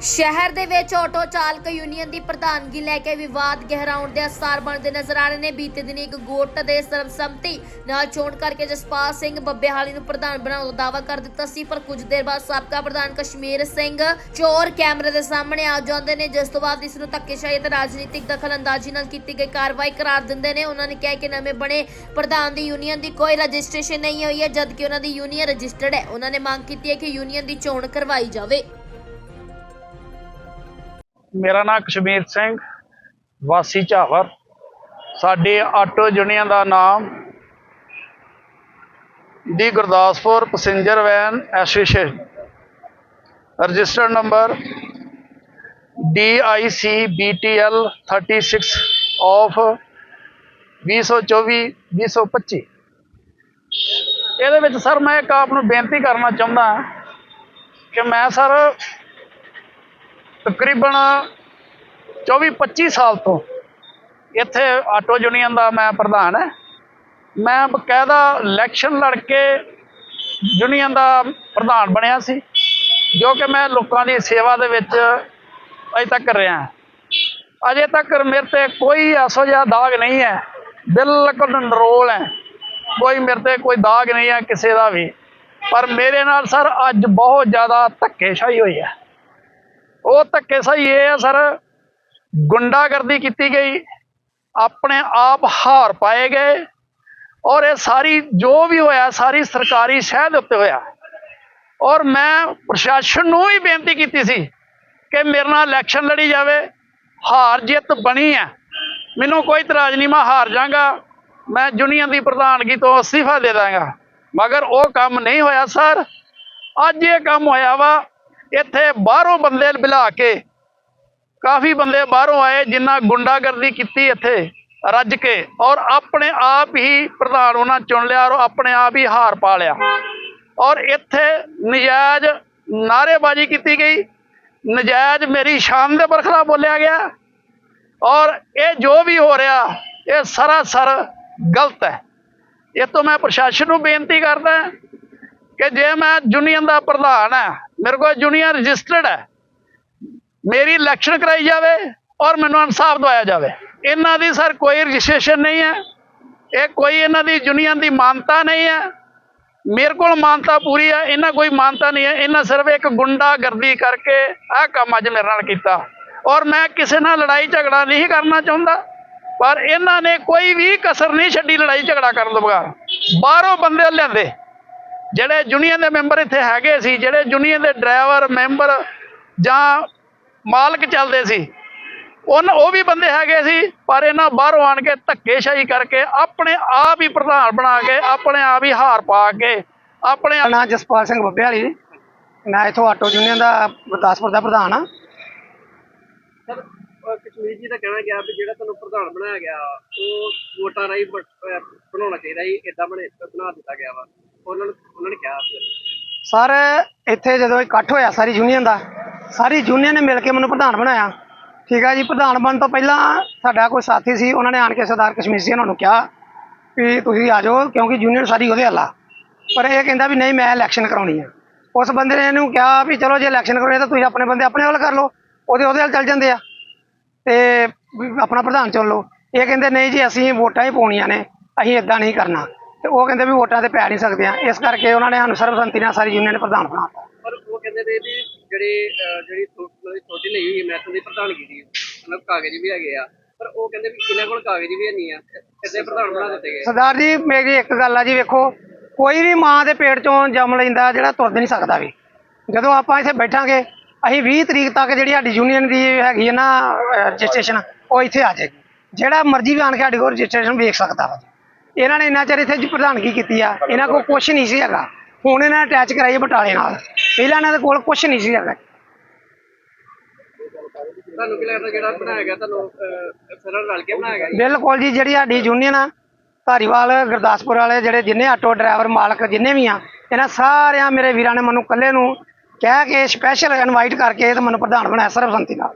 ਸ਼ਹਿਰ ਦੇ ਵਿੱਚ ਆਟੋ ਚਾਲਕ ਯੂਨੀਅਨ ਦੀ ਪ੍ਰਧਾਨਗੀ ਲੈ ਕੇ ਵਿਵਾਦ ਗਹਿਰਾਉਣ ਦੇ ਅਸਾਰ ਬਣਦੇ ਨਜ਼ਰ ਆ ਰਹੇ ਨੇ। ਬੀਤੇ ਦਿਨ ਇੱਕ ਗੋਟ ਦੇ ਸਰਬਸੰਮਤੀ ਨਾਲ ਚੋਣ ਕਰਕੇ ਜਸਪਾਲ ਸਿੰਘ ਬੱਬੇਹਾਲੀ ਨੂੰ ਪ੍ਰਧਾਨ ਬਣਾਉਣ ਦਾ ਦਾਅਵਾ ਕਰ ਦਿੱਤਾ ਸੀ, ਪਰ ਕੁਝ ਦੇਰ ਬਾਅਦ ਸਾਬਕਾ ਪ੍ਰਧਾਨ ਕਸ਼ਮੀਰ ਸਿੰਘ ਚੋਰ ਕੈਮਰੇ ਦੇ ਸਾਹਮਣੇ ਆ ਜਾਂਦੇ ਨੇ, ਜਿਸ ਤੋਂ ਬਾਅਦ ਇਸ ਨੂੰ ਧੱਕੇਸ਼ਾਹੀ ਅਤੇ ਰਾਜਨੀਤਿਕ ਦਖਲਅੰਦਾਜ਼ੀ ਨਾਲ ਕੀਤੀ ਗਈ ਕਾਰਵਾਈ ਕਰਾਰ ਦਿੰਦੇ ਨੇ। ਉਹਨਾਂ ਨੇ ਕਿਹਾ ਕਿ ਨਵੇਂ ਬਣੇ ਪ੍ਰਧਾਨ ਦੀ ਯੂਨੀਅਨ ਦੀ ਕੋਈ ਰਜਿਸਟ੍ਰੇਸ਼ਨ ਨਹੀਂ ਹੋਈ ਹੈ, ਜਦਕਿ ਉਹਨਾਂ ਦੀ ਯੂਨੀਅਨ ਰਜਿਸਟਰਡ ਹੈ। ਉਹਨਾਂ ਨੇ ਮੰਗ ਕੀਤੀ ਹੈ ਕਿ ਯੂਨੀਅਨ ਦੀ ਚੋਣ ਕਰਵਾਈ ਜਾਵੇ। ਮੇਰਾ ਨਾਮ ਕਸ਼ਮੀਰ ਸਿੰਘ, ਵਾਸੀ ਝਾਵਰ। ਸਾਡੇ ਆਟੋ ਯੂਨੀਅਨ ਦਾ ਨਾਮ ਦੀ Gurdaspur passenger van association. Registered number DIC BTL 36 of 2024 2025 ਇਹਦੇ ਵਿੱਚ ਸਰ ਮੈਂ ਇੱਕ ਆਪ ਨੂੰ ਬੇਨਤੀ ਕਰਨਾ ਚਾਹੁੰਦਾ ਕਿ ਮੈਂ ਸਰ ਤਕਰੀਬਨ 24-25 ਸਾਲ ਤੋਂ ਇੱਥੇ ਆਟੋ ਯੂਨੀਅਨ ਦਾ ਮੈਂ ਪ੍ਰਧਾਨ ਹੈ। ਮੈਂ ਬਕਾਇਦਾ ਇਲੈਕਸ਼ਨ ਲੜ ਕੇ ਯੂਨੀਅਨ ਦਾ ਪ੍ਰਧਾਨ ਬਣਿਆ ਸੀ, ਜੋ ਕਿ ਮੈਂ ਲੋਕਾਂ ਦੀ ਸੇਵਾ ਦੇ ਵਿੱਚ ਅਜੇ ਤੱਕ ਰਿਹਾ ਅਜੇ ਤੱਕ ਮੇਰੇ ਤੇ ਕੋਈ ਐਸੋ ਜਿਹਾ ਦਾਗ ਨਹੀਂ ਹੈ, ਬਿਲਕੁਲ ਨਰੋਲ ਹੈ। ਕੋਈ ਮੇਰੇ ਤੇ ਕੋਈ ਦਾਗ ਨਹੀਂ ਹੈ ਕਿਸੇ ਦਾ ਵੀ। ਪਰ ਮੇਰੇ ਨਾਲ ਸਰ ਅੱਜ ਬਹੁਤ ਜ਼ਿਆਦਾ ਧੱਕੇਸ਼ਾਹੀ ਹੋਈ ਹੈ। ਉਹ ਧੱਕੇ ਸਹੀ ਇਹ ਆ ਸਰ। ਗੁੰਡਾਗਰਦੀ ਕੀਤੀ ਗਈ। ਆਪਣੇ ਆਪ ਹਾਰ ਪਾਏ ਗਏ। ਔਰ ਇਹ ਸਾਰੀ ਜੋ ਵੀ ਹੋਇਆ, ਸਾਰੀ ਸਰਕਾਰੀ ਸ਼ਹਿ ਦੇ ਉੱਤੇ ਹੋਇਆ। ਔਰ ਮੈਂ ਪ੍ਰਸ਼ਾਸਨ ਨੂੰ ਵੀ ਬੇਨਤੀ ਕੀਤੀ ਸੀ ਕਿ ਮੇਰੇ ਨਾਲ ਇਲੈਕਸ਼ਨ ਲੜੀ ਜਾਵੇ। ਹਾਰ ਜਿੱਤ ਬਣੀ ਹੈ। ਮੈਨੂੰ ਕੋਈ ਇਤਰਾਜ਼ ਨਹੀਂ, ਮੈਂ ਹਾਰ ਜਾਗਾ ਮੈਂ ਯੂਨੀਅਨ ਦੀ ਪ੍ਰਧਾਨਗੀ ਤੋਂ ਅਸਤੀਫਾ ਦੇ ਦਾਂਗਾ। ਮਗਰ ਉਹ ਕੰਮ ਨਹੀਂ ਹੋਇਆ, ਸਰ। ਅੱਜ ਇਹ ਕੰਮ ਹੋਇਆ ਵਾ। ਇੱਥੇ ਬਾਹਰੋਂ ਬੰਦੇ ਬੁਲਾ ਕੇ ਕਾਫੀ ਬੰਦੇ ਬਾਹਰੋਂ ਆਏ ਜਿਨ੍ਹਾਂ ਗੁੰਡਾਗਰਦੀ ਕੀਤੀ ਇੱਥੇ ਰੱਜ ਕੇ ਔਰ ਆਪਣੇ ਆਪ ਹੀ ਪ੍ਰਧਾਨ ਉਹਨਾਂ ਚੁਣ ਲਿਆ ਔਰ ਆਪਣੇ ਆਪ ਹੀ ਹਾਰ ਪਾ ਲਿਆ। ਔਰ ਇੱਥੇ ਨਜਾਇਜ਼ ਨਾਅਰੇਬਾਜ਼ੀ ਕੀਤੀ ਗਈ। ਨਜਾਇਜ਼ ਮੇਰੀ ਸ਼ਾਨ ਦੇ ਬਰਖਲਾ ਬੋਲਿਆ ਗਿਆ। ਔਰ ਇਹ ਜੋ ਵੀ ਹੋ ਰਿਹਾ, ਇਹ ਸਰਾਸਰ ਗਲਤ ਹੈ। ਇਹ ਤੋਂ ਮੈਂ ਪ੍ਰਸ਼ਾਸਨ ਨੂੰ ਬੇਨਤੀ ਕਰਦਾ ਕਿ ਜੇ ਮੈਂ ਯੂਨੀਅਨ ਦਾ ਪ੍ਰਧਾਨ ਹੈ ਮੇਰੇ ਕੋਲ ਯੂਨੀਅਨ ਰਜਿਸਟਰਡ ਹੈ। ਮੇਰੀ ਇਲੈਕਸ਼ਨ ਕਰਾਈ ਜਾਵੇ ਔਰ ਮੈਨੂੰ ਇਨਸਾਫ ਦਵਾਇਆ ਜਾਵੇ। ਇਹਨਾਂ ਦੀ ਸਰ ਕੋਈ ਰਜਿਸਟ੍ਰੇਸ਼ਨ ਨਹੀਂ ਹੈ। ਇਹ ਕੋਈ ਇਹਨਾਂ ਦੀ ਯੂਨੀਅਨ ਦੀ ਮਾਨਤਾ ਨਹੀਂ ਹੈ। ਮੇਰੇ ਕੋਲ ਮਾਨਤਾ ਪੂਰੀ ਹੈ, ਇਹਨਾਂ ਕੋਈ ਮਾਨਤਾ ਨਹੀਂ ਹੈ। ਇਹਨਾਂ ਸਿਰਫ ਇੱਕ ਗੁੰਡਾਗਰਦੀ ਕਰਕੇ ਆਹ ਕੰਮ ਅੱਜ ਮੇਰੇ ਨਾਲ ਕੀਤਾ। ਔਰ ਮੈਂ ਕਿਸੇ ਨਾਲ ਲੜਾਈ ਝਗੜਾ ਨਹੀਂ ਕਰਨਾ ਚਾਹੁੰਦਾ। ਪਰ ਇਹਨਾਂ ਨੇ ਕੋਈ ਵੀ ਕਸਰ ਨਹੀਂ ਛੱਡੀ ਲੜਾਈ ਝਗੜਾ ਕਰਨ ਤੋਂ ਬਗੈਰ। ਬਾਹਰੋਂ ਬੰਦੇ ਲਿਆਂਦੇ। ਜਿਹੜੇ ਯੂਨੀਅਨ ਦੇ ਮੈਂਬਰ ਇੱਥੇ ਹੈਗੇ ਸੀ ਜਿਹੜੇ ਯੂਨੀਅਨ ਦੇ ਡਰਾਈਵਰ ਮੈਂਬਰ ਜਾਂ ਮਾਲਕ ਚੱਲਦੇ ਸੀ ਉਹਨਾਂ ਉਹ ਵੀ ਬੰਦੇ ਹੈਗੇ ਸੀ ਪਰ ਇਹਨਾਂ ਬਾਹਰੋਂ ਆਣ ਕੇ ਧੱਕੇਸ਼ਾਹੀ ਕਰਕੇ ਆਪਣੇ ਆਪ ਹੀ ਪ੍ਰਧਾਨ ਬਣਾ ਕੇ ਆਪਣੇ ਆਪ ਹੀ ਹਾਰ ਪਾ ਕੇ ਆਪਣੇ ਨਾਂ ਜਸਪਾਲ ਸਿੰਘ ਬੱਬੇ ਵਾਲੀ ਮੈਂ ਇਥੋਂ ਆਟੋ ਯੂਨੀਅਨ ਦਾ ਗੁਰਦਾਸਪੁਰ ਦਾ ਪ੍ਰਧਾਨ ਆ ਸਰ ਕਸ਼ਮੀਰ ਜੀ ਦਾ ਕਹਿਣਾ ਗਿਆ ਵੀ ਜਿਹੜਾ ਤੁਹਾਨੂੰ ਪ੍ਰਧਾਨ ਬਣਾਇਆ ਗਿਆ ਉਹ ਵੋਟਾਂ ਰਾਹੀਂ ਬਣਾਉਣਾ ਚਾਹੀਦਾ ਸੀ ਇਦਾਂ ਬਣੇ ਬਣਾ ਦਿੱਤਾ ਗਿਆ ਵਾ। ਉਹਨਾਂ ਨੂੰ ਉਹਨਾਂ ਨੇ ਕਿਹਾ ਸਰ, ਇੱਥੇ ਜਦੋਂ ਇਕੱਠ ਹੋਇਆ ਸਾਰੀ ਯੂਨੀਅਨ ਦਾ, ਸਾਰੀ ਯੂਨੀਅਨ ਨੇ ਮਿਲ ਕੇ ਮੈਨੂੰ ਪ੍ਰਧਾਨ ਬਣਾਇਆ। ਠੀਕ ਹੈ ਜੀ, ਪ੍ਰਧਾਨ ਬਣਨ ਤੋਂ ਪਹਿਲਾਂ ਸਾਡਾ ਕੋਈ ਸਾਥੀ ਸੀ, ਉਹਨਾਂ ਨੇ ਆਣ ਕੇ ਸਰਦਾਰ ਕਸ਼ਮੀਰ ਸਿੰਘ ਉਹਨਾਂ ਨੂੰ ਕਿਹਾ ਵੀ ਤੁਸੀਂ ਆ ਜਾਓ ਕਿਉਂਕਿ ਯੂਨੀਅਨ ਸਾਰੀ ਉਹਦੇ ਹੱਲਾ ਪਰ ਇਹ ਕਹਿੰਦਾ ਵੀ ਨਹੀਂ, ਮੈਂ ਇਲੈਕਸ਼ਨ ਕਰਾਉਣੀ ਆ। ਉਸ ਬੰਦੇ ਨੇ ਇਹਨੂੰ ਕਿਹਾ ਵੀ ਚਲੋ ਜੇ ਇਲੈਕਸ਼ਨ ਕਰਾਉਣੀ ਤਾਂ ਤੁਸੀਂ ਆਪਣੇ ਬੰਦੇ ਆਪਣੇ ਵੱਲ ਕਰ ਲਓ, ਉਹਦੇ ਉਹਦੇ ਵੱਲ ਚੱਲ ਜਾਂਦੇ ਆ। ਤੇ ਆਪਣਾ ਪ੍ਰਧਾਨ ਚੁਣ ਲਓ। ਇਹ ਕਹਿੰਦੇ, ਨਹੀਂ ਜੀ, ਅਸੀਂ ਵੋਟਾਂ ਹੀ ਪਾਉਣੀਆਂ ਨੇ, ਅਸੀਂ ਇਦਾਂ ਨਹੀਂ ਕਰਨਾ। ਤੇ ਉਹ ਕਹਿੰਦੇ ਵੀ ਵੋਟਾਂ ਤੇ ਪੈ ਨਹੀਂ ਸਕਦੇ ਆ ਇਸ ਕਰਕੇ ਉਹਨਾਂ ਨੇ ਸਾਨੂੰ ਸਰਬਸੰਮਤੀ ਨਾਲ ਸਾਰੀ ਯੂਨੀਅਨ ਪ੍ਰਧਾਨ ਬਣਾਤਾ ਪਰ ਉਹ ਕਹਿੰਦੇ ਨੇ ਵੀ ਜਿਹੜੇ ਅਹ ਜਿਹੜੀ ਛੋਟੀ ਲਈ ਹੋਈ ਮੈਥਨ ਦੀ ਪ੍ਰਧਾਨਗੀ ਦੀ ਮਤਲਬ ਕਾਗਜ਼ ਵੀ ਹੈਗੇ ਆ। ਪਰ ਉਹ ਕਹਿੰਦੇ ਵੀ ਇਹਨਾਂ ਕੋਲ ਕਾਗਜ਼ ਵੀ ਨਹੀਂ ਆ। ਕਿੱਦਾਂ ਪ੍ਰਧਾਨ ਬਣਾ ਦਿੱਤੇ ਗਏ? ਸਰਦਾਰ ਜੀ ਮੇਰੀ ਇੱਕ ਗੱਲ ਆ ਜੀ ਵੇਖੋ ਕੋਈ ਵੀ ਮਾਂ ਦੇ ਪੇਟ ਚੋਂ ਜੰਮ ਲੈਂਦਾ ਜਿਹੜਾ ਤੁਰ ਨਹੀਂ ਸਕਦਾ ਵੀ। ਜਦੋਂ ਆਪਾਂ ਇੱਥੇ ਬੈਠਾਂਗੇ ਅਸੀਂ 20 ਤਰੀਕ ਤੱਕ ਜਿਹੜੀ ਸਾਡੀ ਯੂਨੀਅਨ ਦੀ ਹੈਗੀ ਹੈ ਨਾ ਰਜਿਸਟ੍ਰੇਸ਼ਨ ਉਹ ਇੱਥੇ ਆ ਜਾਏਗੀ। ਜਿਹੜਾ ਮਰਜ਼ੀ ਵੀ ਆਣ ਕੇ ਸਾਡੀ ਕੋਲ ਰਜਿਸਟ੍ਰੇਸ਼ਨ ਵੇਖ ਸਕਦਾ ਵਾ। ਇਹਨਾਂ ਨੇ ਇੰਨਾ ਚਿਰ ਇੱਥੇ ਪ੍ਰਧਾਨਗੀ ਕੀਤੀ ਆ ਇਹਨਾਂ ਕੋਲ ਕੁਝ ਨਹੀਂ ਸੀ ਹੈਗਾ। ਹੁਣ ਇਹਨਾਂ ਨੇ ਅਟੈਚ ਕਰਾਈ ਬਟਾਲੇ ਨਾਲ। ਪਹਿਲਾਂ ਇਹਨਾਂ ਦੇ ਕੋਲ ਕੁਝ ਨਹੀਂ ਸੀ ਹੈਗਾ। ਤੁਹਾਨੂੰ ਕੀ ਲੱਗਦਾ ਜਿਹੜਾ ਬਣਾਇਆ ਗਿਆ ਤੁਹਾਨੂੰ ਅਹ, ਸਾਰਾ ਰਲ ਕੇ ਬਣਾਇਆ ਗਿਆ ਜੀ? ਬਿਲਕੁਲ ਜੀ ਜਿਹੜੀ ਸਾਡੀ ਯੂਨੀਅਨ ਆ ਧਾਰੀਵਾਲ ਗੁਰਦਾਸਪੁਰ ਵਾਲੇ ਜਿਹੜੇ ਜਿੰਨੇ ਆਟੋ ਡਰਾਈਵਰ ਮਾਲਕ ਜਿੰਨੇ ਵੀ ਆ ਇਹਨਾਂ ਸਾਰਿਆਂ ਮੇਰੇ ਵੀਰਾਂ ਨੇ ਮੈਨੂੰ ਇਕੱਲੇ ਨੂੰ ਕਹਿ ਕੇ ਸਪੈਸ਼ਲ ਇਨਵਾਈਟ ਕਰਕੇ ਤੇ ਮੈਨੂੰ ਪ੍ਰਧਾਨ ਬਣਾਇਆ ਸਰਬਸੰਮਤੀ ਨਾਲ।